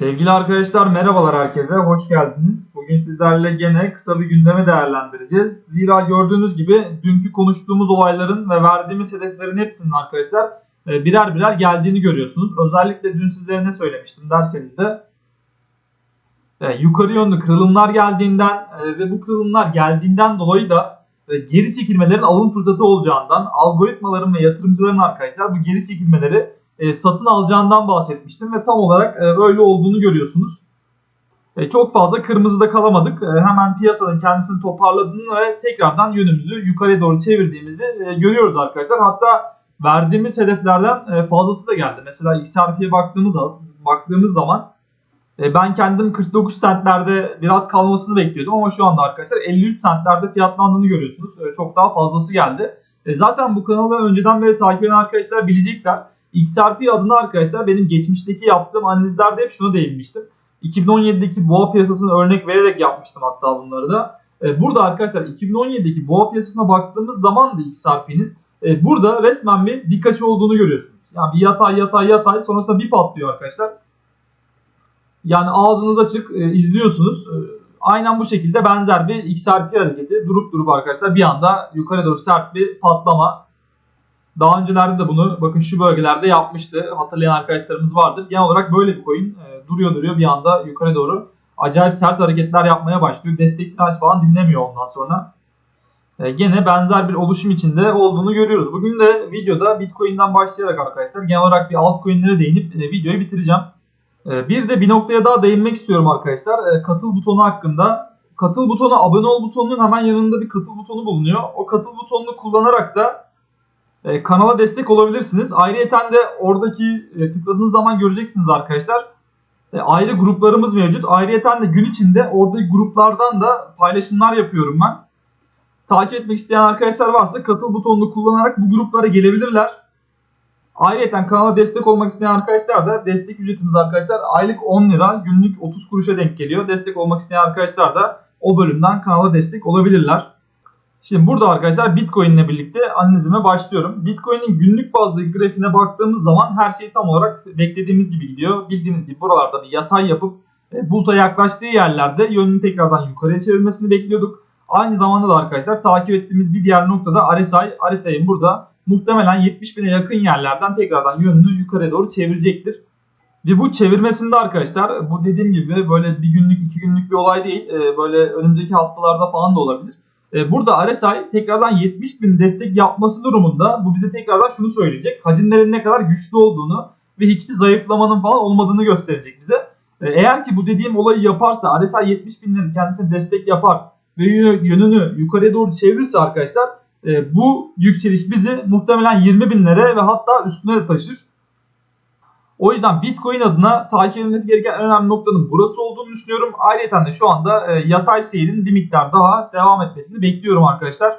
Sevgili arkadaşlar merhabalar herkese, hoş geldiniz. Bugün sizlerle gene kısa bir gündeme değerlendireceğiz. Zira gördüğünüz gibi dünkü konuştuğumuz olayların ve verdiğimiz hedeflerin hepsinin arkadaşlar e, birer birer geldiğini görüyorsunuz. Özellikle dün sizlere ne söylemiştim derseniz de e, yukarı yönlü kırılımlar geldiğinden e, ve bu kırılımlar geldiğinden dolayı da geri çekilmelerin alım fırsatı olacağından, algoritmaların ve yatırımcıların arkadaşlar bu geri çekilmeleri e, satın alacağından bahsetmiştim ve tam olarak e, öyle olduğunu görüyorsunuz. E, çok fazla kırmızıda kalamadık. E, hemen piyasanın kendisini toparladığını ve tekrardan yönümüzü yukarıya doğru çevirdiğimizi e, görüyoruz arkadaşlar. Hatta verdiğimiz hedeflerden e, fazlası da geldi. Mesela XRP'ye baktığımız baktığımız zaman e, ben kendim 49 centlerde biraz kalmasını bekliyordum ama şu anda arkadaşlar 53 centlerde fiyatlandığını görüyorsunuz. E, çok daha fazlası geldi. E, zaten bu kanalı önceden beri takip eden arkadaşlar bilecekler. XRP adına arkadaşlar benim geçmişteki yaptığım analizlerde hep şuna değinmiştim. 2017'deki boğa piyasasını örnek vererek yapmıştım hatta bunları da. E, burada arkadaşlar 2017'deki boğa piyasasına baktığımız zaman da XRP'nin e, burada resmen bir dikkaç olduğunu görüyorsunuz. Yani bir yatay yatay yatay sonrasında bir patlıyor arkadaşlar. Yani ağzınız açık e, izliyorsunuz. aynen bu şekilde benzer bir XRP hareketi durup durup arkadaşlar bir anda yukarı doğru sert bir patlama daha öncelerde de bunu bakın şu bölgelerde yapmıştı. Hatırlayan arkadaşlarımız vardır. Genel olarak böyle bir coin e, duruyor duruyor bir anda yukarı doğru acayip sert hareketler yapmaya başlıyor. Destek direnç falan dinlemiyor ondan sonra. E, gene benzer bir oluşum içinde olduğunu görüyoruz. Bugün de videoda Bitcoin'den başlayarak arkadaşlar genel olarak bir altcoin'lere değinip e, videoyu bitireceğim. E, bir de bir noktaya daha değinmek istiyorum arkadaşlar. E, katıl butonu hakkında. Katıl butonu abone ol butonunun hemen yanında bir katıl butonu bulunuyor. O katıl butonunu kullanarak da e, kanala destek olabilirsiniz. Ayrıyeten de oradaki e, tıkladığınız zaman göreceksiniz arkadaşlar. E, ayrı gruplarımız mevcut. Ayrıyeten de gün içinde oradaki gruplardan da paylaşımlar yapıyorum ben. Takip etmek isteyen arkadaşlar varsa katıl butonunu kullanarak bu gruplara gelebilirler. Ayrıca kanala destek olmak isteyen arkadaşlar da destek ücretimiz arkadaşlar aylık 10 lira günlük 30 kuruşa denk geliyor. Destek olmak isteyen arkadaşlar da o bölümden kanala destek olabilirler. Şimdi burada arkadaşlar Bitcoin ile birlikte analizime başlıyorum. Bitcoin'in günlük bazlı grafiğine baktığımız zaman her şey tam olarak beklediğimiz gibi gidiyor. Bildiğiniz gibi buralarda bir yatay yapıp e, buluta yaklaştığı yerlerde yönünü tekrardan yukarıya çevirmesini bekliyorduk. Aynı zamanda da arkadaşlar takip ettiğimiz bir diğer noktada RSI. RSI'nin burada muhtemelen 70 bine yakın yerlerden tekrardan yönünü yukarıya doğru çevirecektir. Ve bu çevirmesinde arkadaşlar bu dediğim gibi böyle bir günlük iki günlük bir olay değil. E, böyle önümüzdeki haftalarda falan da olabilir. E, burada RSI tekrardan 70 bin destek yapması durumunda bu bize tekrardan şunu söyleyecek. Hacimlerin ne kadar güçlü olduğunu ve hiçbir zayıflamanın falan olmadığını gösterecek bize. E, eğer ki bu dediğim olayı yaparsa RSI 70 binlerin kendisine destek yapar ve yönünü yukarıya doğru çevirirse arkadaşlar e, bu yükseliş bizi muhtemelen 20 binlere ve hatta üstüne de taşır. O yüzden Bitcoin adına takip edilmesi gereken en önemli noktanın burası olduğunu düşünüyorum. Ayrıca de şu anda e, yatay seyrin bir miktar daha devam etmesini bekliyorum arkadaşlar.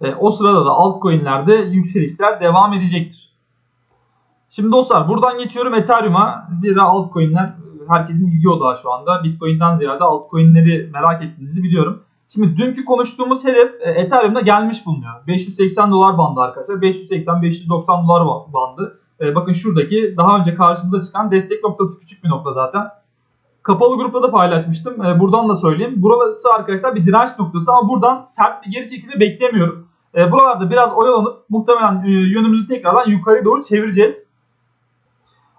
E, o sırada da altcoin'lerde yükselişler devam edecektir. Şimdi dostlar buradan geçiyorum Ethereum'a. Zira altcoin'ler e, herkesin ilgi odağı şu anda. Bitcoin'den ziyade altcoin'leri merak ettiğinizi biliyorum. Şimdi dünkü konuştuğumuz hedef Ethereum'da gelmiş bulunuyor. 580 dolar bandı arkadaşlar. 580-590 dolar bandı. E, bakın şuradaki daha önce karşımıza çıkan destek noktası küçük bir nokta zaten. Kapalı grupta da paylaşmıştım. E, buradan da söyleyeyim. Burası arkadaşlar bir direnç noktası ama buradan sert bir geri çekilme beklemiyorum. E, buralarda biraz oyalanıp muhtemelen e, yönümüzü tekrardan yukarı doğru çevireceğiz.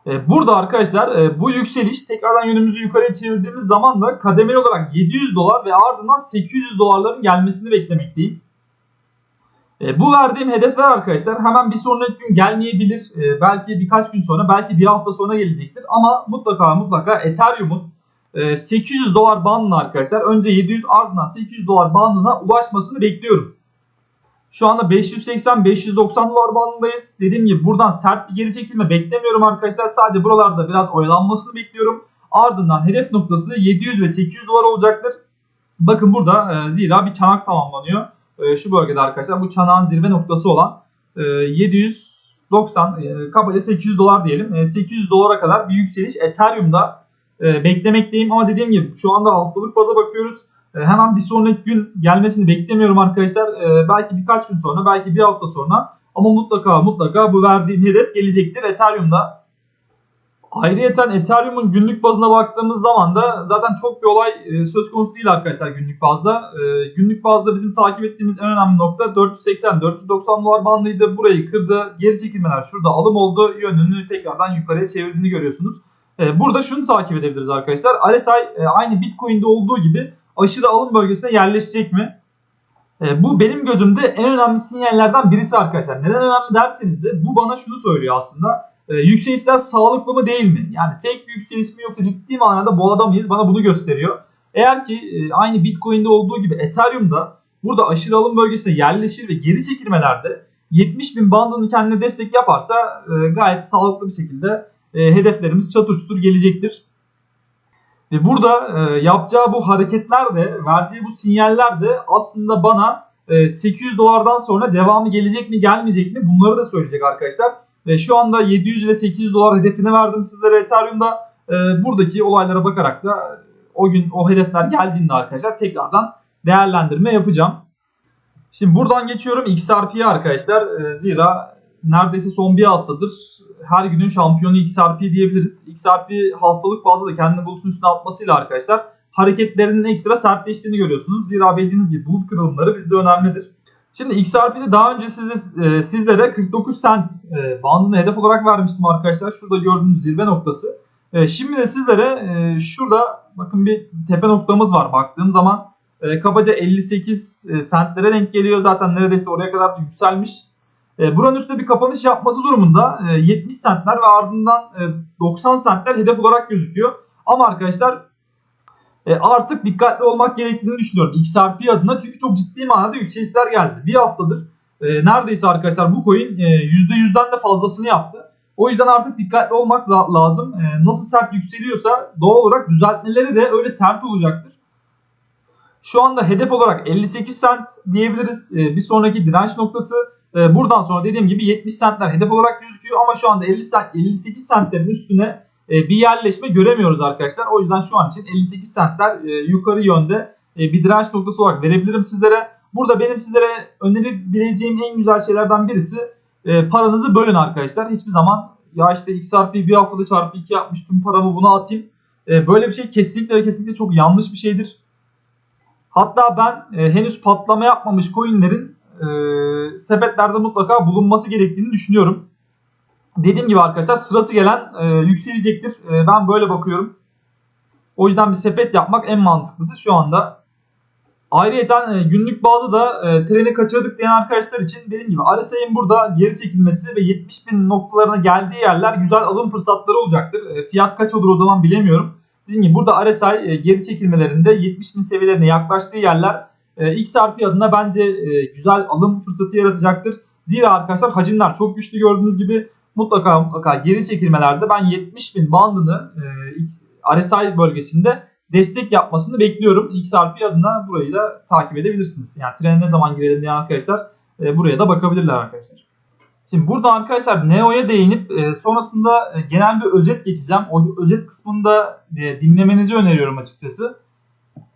E, burada arkadaşlar e, bu yükseliş tekrardan yönümüzü yukarıya çevirdiğimiz zaman da kademeli olarak 700 dolar ve ardından 800 dolarların gelmesini beklemekteyim. E, bu verdiğim hedefler arkadaşlar hemen bir sonraki gün gelmeyebilir. E, belki birkaç gün sonra, belki bir hafta sonra gelecektir. Ama mutlaka mutlaka Ethereum'un e, 800 dolar bandına arkadaşlar önce 700 ardından 800 dolar bandına ulaşmasını bekliyorum. Şu anda 580-590 dolar bandındayız. Dediğim gibi buradan sert bir geri çekilme beklemiyorum arkadaşlar. Sadece buralarda biraz oyalanmasını bekliyorum. Ardından hedef noktası 700 ve 800 dolar olacaktır. Bakın burada e, zira bir çanak tamamlanıyor e, şu bölgede arkadaşlar bu çanağın zirve noktası olan e, 790 e, kabaca 800 dolar diyelim. E, 800 dolara kadar bir yükseliş Ethereum'da e, beklemekteyim ama dediğim gibi şu anda haftalık baza bakıyoruz. E, hemen bir sonraki gün gelmesini beklemiyorum arkadaşlar. E, belki birkaç gün sonra, belki bir hafta sonra ama mutlaka mutlaka bu verdiğim hedef gelecektir Ethereum'da. Ayrıyeten Ethereum'un günlük bazına baktığımız zaman da zaten çok bir olay e, söz konusu değil arkadaşlar günlük bazda. E, günlük bazda bizim takip ettiğimiz en önemli nokta 480-490 dolar bandıydı. Burayı kırdı. Geri çekilmeler şurada alım oldu. Yönünü tekrardan yukarıya çevirdiğini görüyorsunuz. E, burada şunu takip edebiliriz arkadaşlar. RSI aynı Bitcoin'de olduğu gibi aşırı alım bölgesine yerleşecek mi? Bu benim gözümde en önemli sinyallerden birisi arkadaşlar. Neden önemli derseniz de bu bana şunu söylüyor aslında. E, yükselişler sağlıklı mı değil mi? Yani fake bir yükseliş mi yoksa ciddi manada bu mıyız? Bana bunu gösteriyor. Eğer ki e, aynı Bitcoin'de olduğu gibi Ethereum'da burada aşırı alım bölgesine yerleşir ve geri çekilmelerde 70 bin bandını kendine destek yaparsa e, gayet sağlıklı bir şekilde e, hedeflerimiz çatır çutur gelecektir. Ve burada e, yapacağı bu hareketler de, vereceği bu sinyaller de aslında bana e, 800 dolardan sonra devamı gelecek mi gelmeyecek mi bunları da söyleyecek arkadaşlar. Ve şu anda 700 ve 800 dolar hedefini verdim sizlere Ethereum'da. E, buradaki olaylara bakarak da o gün o hedefler geldiğinde arkadaşlar tekrardan değerlendirme yapacağım. Şimdi buradan geçiyorum XRP'ye arkadaşlar. E, zira neredeyse son bir haftadır her günün şampiyonu XRP diyebiliriz. XRP haftalık bazda da kendini bulutun üstüne atmasıyla arkadaşlar hareketlerinin ekstra sertleştiğini görüyorsunuz. Zira bildiğiniz gibi bulut kırılımları bizde önemlidir. Şimdi XRP'de daha önce size, e, sizlere 49 cent e, bandını hedef olarak vermiştim arkadaşlar. Şurada gördüğünüz zirve noktası. E, şimdi de sizlere e, şurada bakın bir tepe noktamız var baktığım zaman. E, kabaca 58 e, centlere denk geliyor. Zaten neredeyse oraya kadar yükselmiş. E, buranın üstünde bir kapanış yapması durumunda e, 70 centler ve ardından e, 90 centler hedef olarak gözüküyor. Ama arkadaşlar e, artık dikkatli olmak gerektiğini düşünüyorum XRP adına çünkü çok ciddi manada yükselişler geldi. Bir haftadır e, neredeyse arkadaşlar bu coin e, %100'den de fazlasını yaptı. O yüzden artık dikkatli olmak lazım. E, nasıl sert yükseliyorsa doğal olarak düzeltmeleri de öyle sert olacaktır. Şu anda hedef olarak 58 cent diyebiliriz. E, bir sonraki direnç noktası e, buradan sonra dediğim gibi 70 centler hedef olarak gözüküyor ama şu anda 50 cent, 58 centlerin üstüne bir yerleşme göremiyoruz arkadaşlar. O yüzden şu an için 58 centler e, yukarı yönde e, bir direnç noktası olarak verebilirim sizlere. Burada benim sizlere önerebileceğim en güzel şeylerden birisi paranızı bölün arkadaşlar. Hiçbir zaman ya işte XRP bir haftada çarpı 2 yapmış tüm paramı buna atayım. Böyle bir şey kesinlikle kesinlikle çok yanlış bir şeydir. Hatta ben henüz patlama yapmamış coinlerin sepetlerde mutlaka bulunması gerektiğini düşünüyorum dediğim gibi arkadaşlar sırası gelen e, yükselecektir. E, ben böyle bakıyorum. O yüzden bir sepet yapmak en mantıklısı şu anda. Ayrıca e, günlük bazda da e, treni kaçırdık diyen arkadaşlar için dediğim gibi RSI'nin burada geri çekilmesi ve 70 bin noktalarına geldiği yerler güzel alım fırsatları olacaktır. E, fiyat kaç olur o zaman bilemiyorum. Dediğim gibi burada RSI e, geri çekilmelerinde 70 bin seviyelerine yaklaştığı yerler e, XRP adına bence e, güzel alım fırsatı yaratacaktır. Zira arkadaşlar hacimler çok güçlü gördüğünüz gibi mutlaka mutlaka geri çekilmelerde ben 70 bin bandını e, RSI bölgesinde destek yapmasını bekliyorum. XRP adına burayı da takip edebilirsiniz. Yani trene ne zaman girelim diye arkadaşlar e, buraya da bakabilirler arkadaşlar. Şimdi burada arkadaşlar Neo'ya değinip e, sonrasında e, genel bir özet geçeceğim. O özet kısmında e, dinlemenizi öneriyorum açıkçası.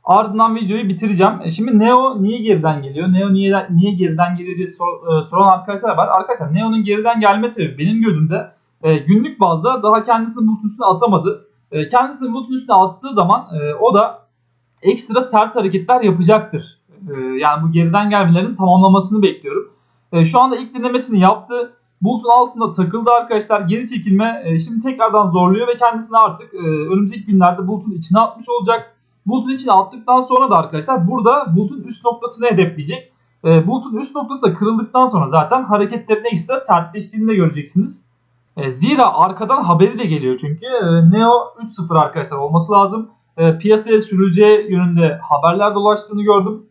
Ardından videoyu bitireceğim. E şimdi Neo niye geriden geliyor? Neo niye niye geriden geliyor diye sor, e, soran arkadaşlar var. Arkadaşlar Neo'nun geriden gelme sebebi benim gözümde e, günlük bazda daha kendisini bulutun üstüne atamadı. E, kendisini bulutun üstüne attığı zaman e, o da ekstra sert hareketler yapacaktır. E, yani bu geriden gelmelerin tamamlamasını bekliyorum. E, şu anda ilk dinlemesini yaptı. Bulutun altında takıldı arkadaşlar. Geri çekilme e, şimdi tekrardan zorluyor ve kendisini artık e, önümüzdeki günlerde bulutun içine atmış olacak. Bulutun içine attıktan sonra da arkadaşlar burada bulutun üst noktasını hedefleyecek. E, bulutun üst noktası da kırıldıktan sonra zaten hareketlerin ekstra sertleştiğini de göreceksiniz. E, zira arkadan haberi de geliyor çünkü e, Neo 3.0 arkadaşlar olması lazım. E, piyasaya sürüleceği yönünde haberler dolaştığını gördüm.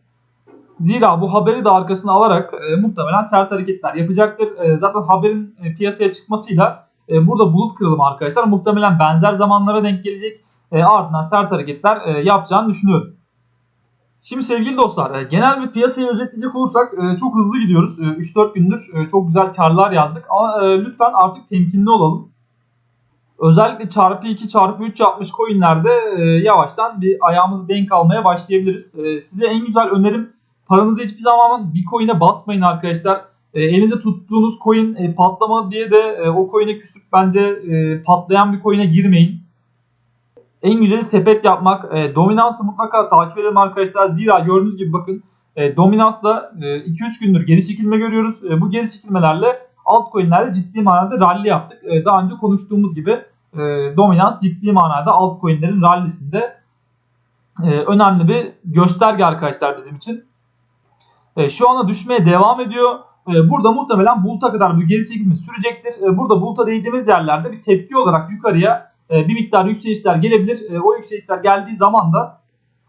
Zira bu haberi de arkasına alarak e, muhtemelen sert hareketler yapacaktır. E, zaten haberin e, piyasaya çıkmasıyla e, burada bulut kırılımı arkadaşlar muhtemelen benzer zamanlara denk gelecek e, ardından sert hareketler e, yapacağını düşünüyorum. Şimdi sevgili dostlar e, genel bir piyasayı özetleyecek olursak e, çok hızlı gidiyoruz. E, 3-4 gündür e, çok güzel karlar yazdık ama lütfen artık temkinli olalım. Özellikle çarpı 2 çarpı 3 yapmış coinlerde yavaştan bir ayağımızı denk almaya başlayabiliriz. Size en güzel önerim paranızı hiçbir zaman bir coin'e basmayın arkadaşlar. E, elinizde tuttuğunuz coin e, patlama diye de o coin'e küsüp bence patlayan bir coin'e girmeyin. En güzeli sepet yapmak. E, dominansı mutlaka takip edelim arkadaşlar. Zira gördüğünüz gibi bakın e, dominansla e, 2-3 gündür geri çekilme görüyoruz. E, bu geri çekilmelerle altcoin'lerde ciddi manada rally yaptık. E, daha önce konuştuğumuz gibi e, dominans ciddi manada altcoin'lerin rallisinde e, önemli bir gösterge arkadaşlar bizim için. E, şu anda düşmeye devam ediyor. E, burada muhtemelen bulut'a kadar bu geri çekilme sürecektir. E, burada bulut'a değdiğimiz yerlerde bir tepki olarak yukarıya e, bir miktar yükselişler gelebilir. E, o yükselişler geldiği zaman da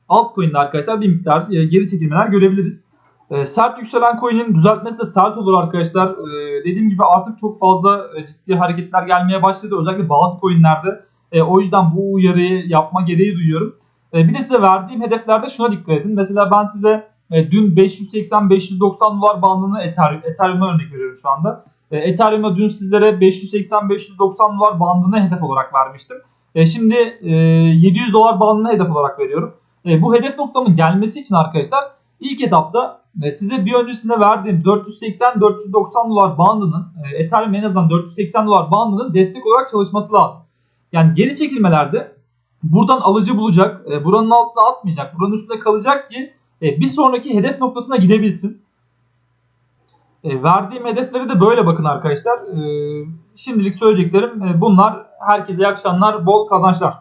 altcoin'de arkadaşlar bir miktar e, geri çekilmeler görebiliriz. E, sert yükselen coin'in düzeltmesi de sert olur arkadaşlar. Dediğim gibi artık çok fazla e, ciddi hareketler gelmeye başladı. Özellikle bazı coin'lerde. O yüzden bu uyarıyı yapma gereği duyuyorum. Bir de size verdiğim hedeflerde şuna dikkat edin. Mesela ben size e, dün 580-590 dolar bandını Ethereum, Ethereum'a örnek veriyorum şu anda. E, Ethereum'a dün sizlere 580-590 dolar bandını hedef olarak vermiştim. E, şimdi e, 700 dolar bandını hedef olarak veriyorum. E, bu hedef noktamın gelmesi için arkadaşlar ilk etapta e, size bir öncesinde verdiğim 480-490 dolar bandının e, Ethereum en azından 480 dolar bandının destek olarak çalışması lazım. Yani geri çekilmelerde buradan alıcı bulacak, e, buranın altına atmayacak, buranın üstünde kalacak ki e, bir sonraki hedef noktasına gidebilsin. E, verdiğim hedefleri de böyle bakın arkadaşlar. E, şimdilik söyleyeceklerim e, bunlar. Herkese iyi akşamlar, bol kazançlar.